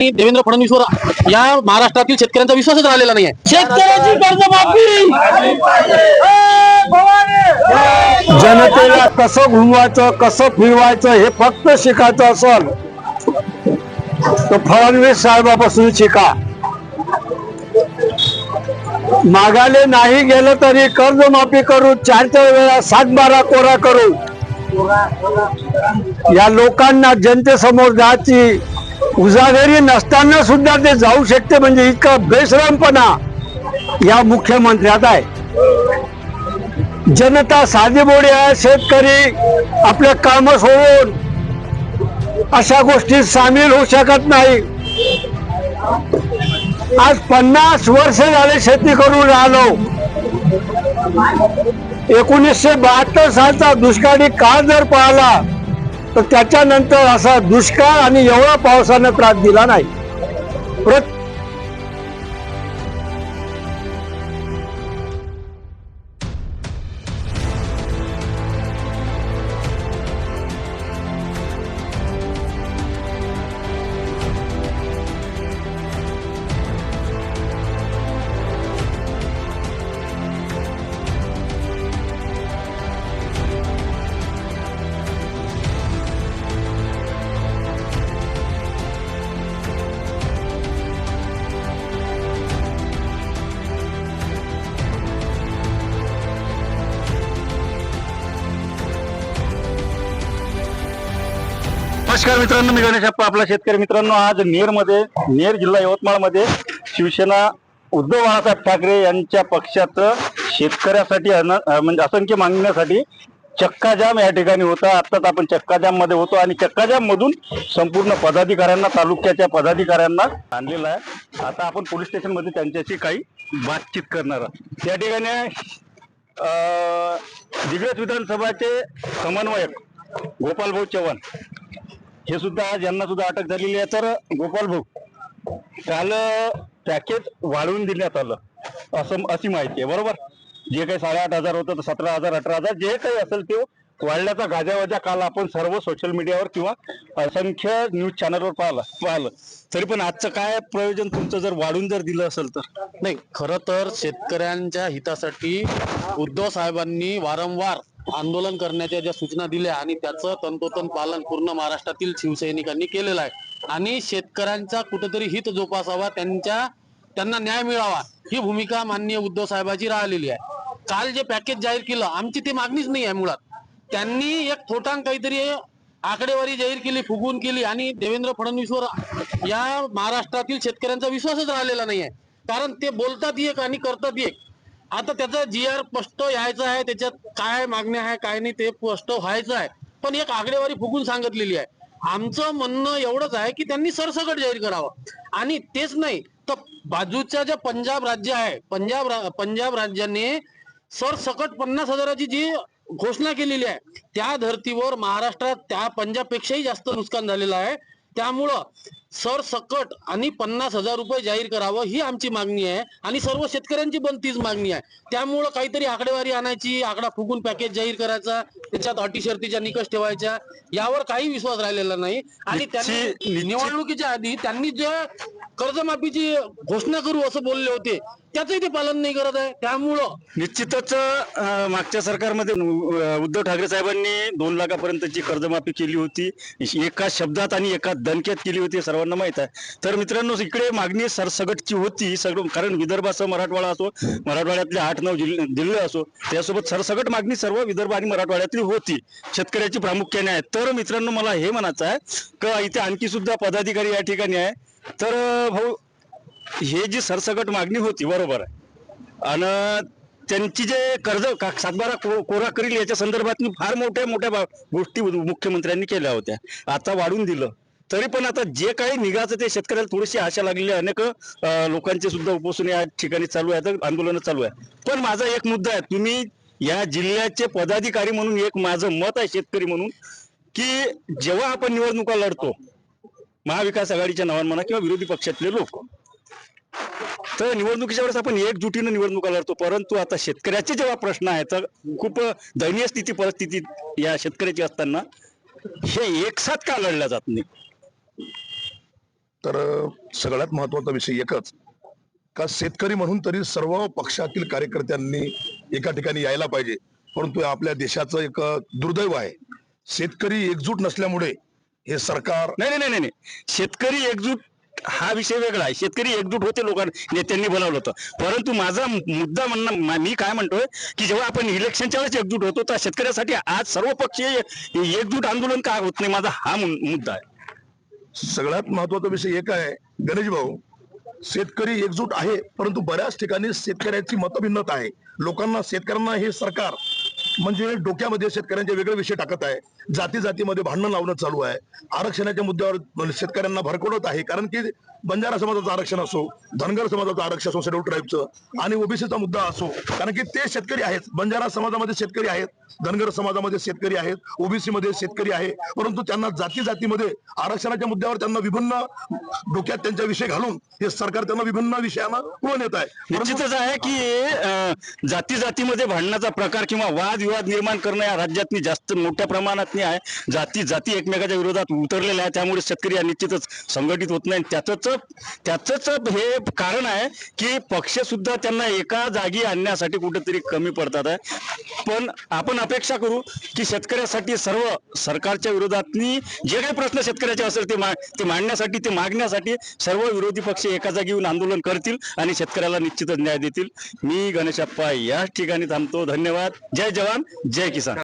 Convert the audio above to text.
देवेंद्र फडणवीसवर या महाराष्ट्रातील शेतकऱ्यांचा विश्वासच राहिलेला नाहीये. शेतकऱ्याची कर्जमाफी जनतेला कसं घुमवायचं कसं फिरवायचं हे फक्त शिकायचं असल तर फडणवीस साहेबापासून शिका. मागाले नाही गेलं तरी कर्जमाफी करू चार चार वेळा सात बारा कोरा करू. या लोकांना जनतेसमोर जायची उजागरी नसताना सुद्धा ते जाऊ शकते म्हणजे इतका बेश्रमपणा या मुख्यमंत्र्यात आहे. जनता साधीबोडी आहे शेतकरी आपले काम सोडून अशा गोष्टीत सामील होऊ शकत नाही. आज पन्नास वर्ष झाले शेती करून राहिलो. एकोणीसशे बहात्तर सालचा दुष्काळी काळ जर पाहिला तर त्याच्यानंतर असा दुष्काळ आणि एवढा पावसानं त्रास दिला नाही. प्रत्येक नमस्कार मित्रांनो मी गणेश अप्पा आपला शेतकरी मित्रांनो. आज नेरमध्ये नेर जिल्हा यवतमाळमध्ये शिवसेना उद्धव बाळासाहेब ठाकरे यांच्या पक्षाचं शेतकऱ्यासाठी अन- अं, म्हणजे असंख्य मागण्यासाठी चक्काजाम या ठिकाणी होता. आत्ताच आपण चक्काजाममध्ये होतो आणि चक्काजाम मधून संपूर्ण पदाधिकाऱ्यांना तालुक्याच्या पदाधिकाऱ्यांना आणलेला आहे. आता आपण पोलीस स्टेशनमध्ये त्यांच्याशी काही बातचीत करणार आहोत. त्या ठिकाणी अं, दिग्रस विधानसभाचे समन्वयक गोपाल भाऊ चव्हाण हे सुद्धा आज यांना सुद्धा अटक झालेली आहे तर गोपाल भाऊ काल पॅकेज वाढवून देण्यात आलं असं अशी माहिती आहे बरोबर? जे काही साडेआठ हजार होतं तर सतरा हजार अठरा हजार जे काही असेल ते वाढल्याचा गाजावाजा काल आपण सर्व सोशल मीडियावर किंवा असंख्य न्यूज चॅनलवर पाहिलं पाहिलं. तरी पण आजचं काय प्रयोजन तुमचं जर वाढून जर दिलं असेल तर? नाही खरं तर शेतकऱ्यांच्या हितासाठी उद्धव साहेबांनी वारंवार आंदोलन करण्याच्या ज्या सूचना दिल्या आणि त्याचं तंतोतंत पालन पूर्ण महाराष्ट्रातील शिवसैनिकांनी केलेलं आहे. आणि शेतकऱ्यांचा कुठेतरी हित जोपासावा त्यांच्या त्यांना न्याय मिळावा ही भूमिका माननीय उद्धव साहेबाची राहिलेली आहे. काल जे पॅकेज जाहीर केलं आमची ती मागणीच नाही आहे मुळात. त्यांनी एक थोटांग काहीतरी आकडेवारी जाहीर केली फुगून केली आणि देवेंद्र फडणवीसवर या महाराष्ट्रातील शेतकऱ्यांचा विश्वासच राहिलेला नाहीये. कारण ते बोलतात एक आणि करतात एक. आता त्याचा जी आर स्पष्ट यायचं आहे त्याच्यात काय मागण्या आहे काय नाही ते स्पष्ट व्हायचं आहे. पण एक आकडेवारी फुगून सांगितलेली आहे. आमचं म्हणणं एवढंच आहे की त्यांनी सरसकट जाहीर करावं. आणि तेच नाही तर बाजूच्या ज्या पंजाब राज्य आहे पंजाब रा- पंजाब राज्याने सरसकट पन्नास हजाराची जी घोषणा केलेली आहे त्या धर्तीवर महाराष्ट्रात त्या पंजाबपेक्षाही जास्त नुकसान झालेलं आहे. त्यामुळं सरसकट आणि पन्नास हजार रुपये जाहीर करावं ही आमची मागणी आहे. आणि सर्व शेतकऱ्यांची पण तीच मागणी आहे. त्यामुळं काहीतरी आकडेवारी आणायची आकडा फुगून पॅकेज जाहीर करायचा त्याच्यात अटी शर्तीच्या निकष ठेवायच्या यावर काही विश्वास राहिलेला नाही. आणि त्यांनी निवडणुकीच्या आधी त्यांनी जे कर्जमाफीची घोषणा करू असं बोलले होते. त्याचंही ते पालन नाही करत आहे. त्यामुळं निश्चितच मागच्या सरकारमध्ये उद्धव ठाकरे साहेबांनी दोन लाखापर्यंतची कर्जमाफी केली होती. एका शब्दात आणि एका दणक्यात केली होती सर्वांना माहीत आहे. तर मित्रांनो इकडे मागणी सरसगटची होती. सगळं कारण विदर्भासह मराठवाडा असो मराठवाड्यातले आठ नऊ जिल्हे जिल्हे असो त्यासोबत सरसगट मागणी सर्व विदर्भ आणि मराठवाड्यातली होती. शेतकऱ्याची प्रामुख्याने आहे. तर मित्रांनो मला हे म्हणायचं आहे का इथे आणखी सुद्धा पदाधिकारी या ठिकाणी आहे. तर भाऊ हे जी सरसगट मागणी होती बरोबर आहे. आणि त्यांची जे कर्ज का- सातबारा को- कोरा करील याच्या संदर्भात फार मोठ्या मोठ्या गोष्टी मुख्यमंत्र्यांनी केल्या होत्या. आता वाढून दिलं. तरी पण आता जे काही निघाचं ते शेतकऱ्याला थोडीशी आशा लागलेली आहे. अनेक लोकांचे सुद्धा उपोषण या ठिकाणी चालू आहे आंदोलन चालू आहे पण माझा एक मुद्दा आहे. तुम्ही या जिल्ह्याचे पदाधिकारी म्हणून एक माझं मत आहे शेतकरी म्हणून की जेव्हा आपण निवडणुका लढतो महाविकास आघाडीच्या नावान म्हणा किंवा विरोधी पक्षातले लोक. तर निवडणुकीच्या वेळेस आपण एकजुटीनं निवडणुका लढतो परंतु आता शेतकऱ्याचे जेव्हा प्रश्न आहेत तर खूप दयनीय स्थिती परिस्थिती या शेतकऱ्याची असताना हे एकसाथ का लढल्या जात नाही? तर सगळ्यात महत्त्वाचा विषय एकच. का शेतकरी म्हणून तरी सर्व पक्षातील कार्यकर्त्यांनी एका ठिकाणी यायला पाहिजे. परंतु आपल्या देशाचं एक दुर्दैव आहे. शेतकरी एकजूट नसल्यामुळे हे सरकार नाही नाही नाही नाही. शेतकरी एकजूट हा विषय वेगळा आहे. शेतकरी एकजूट होते लोकांना नेत्यांनी बोलावलं होतं. परंतु माझा मुद्दा म्हणणं मा- काय म्हणतोय की जेव्हा आपण इलेक्शनच्या वेळेस एकजूट होतो तर शेतकऱ्यासाठी आज सर्व पक्षीय एकजूट आंदोलन का होत नाही माझा हा मुद्दा आहे. सगळ्यात महत्त्वाचा विषय एक आहे गणेश भाऊ शेतकरी एकजूट आहे परंतु बऱ्याच ठिकाणी शेतकऱ्याची मतभिन्नता आहे. लोकांना शेतकऱ्यांना हे सरकार म्हणजे डोक्यामध्ये शेतकऱ्यांचे वेगळे विषय टाकत आहे. जाती जातीमध्ये भांडण लावणं चालू आहे. आरक्षणाच्या मुद्द्यावर म्हणजे शेतकऱ्यांना भरकवत आहे. कारण की बंजारा समाजाचं आरक्षण असो धनगर समाजाचं आरक्षण असो शेड्यूल ट्राईबचं आणि ओबीसीचा मुद्दा असो. कारण की ते शेतकरी आहेत. बंजारा समाजामध्ये शेतकरी आहेत. धनगर समाजामध्ये शेतकरी आहेत. ओबीसी मध्ये शेतकरी आहे. परंतु त्यांना जाती जातीमध्ये आरक्षणाच्या मुद्द्यावर त्यांना विभिन्न डोक्यात त्यांच्या विषय घालून हे सरकार त्यांना विभिन्न विषयांना पुढे येत आहे. निश्चितच आहे की जाती जातीमध्ये भांडणाचा प्रकार किंवा वाद वादविवाद निर्माण करणं या राज्यात जास्त मोठ्या प्रमाणात आहे. जाती जाती एकमेकाच्या विरोधात उतरलेल्या आहे त्यामुळे शेतकरी हा निश्चितच संघटित होत नाही. त्याच त्याच हे कारण आहे की पक्ष सुद्धा त्यांना एका जागी आणण्यासाठी कुठेतरी कमी पडतात आहे. पण आपण अपेक्षा करू की शेतकऱ्यासाठी सर्व सरकारच्या विरोधातनी जे काही प्रश्न शेतकऱ्याचे असेल ते मा ते मांडण्यासाठी ते मागण्यासाठी सर्व विरोधी पक्ष एका जागी येऊन आंदोलन करतील आणि शेतकऱ्याला निश्चितच न्याय देतील. मी गणेशप्पा या ठिकाणी थांबतो. धन्यवाद. जय जवान. जय किसान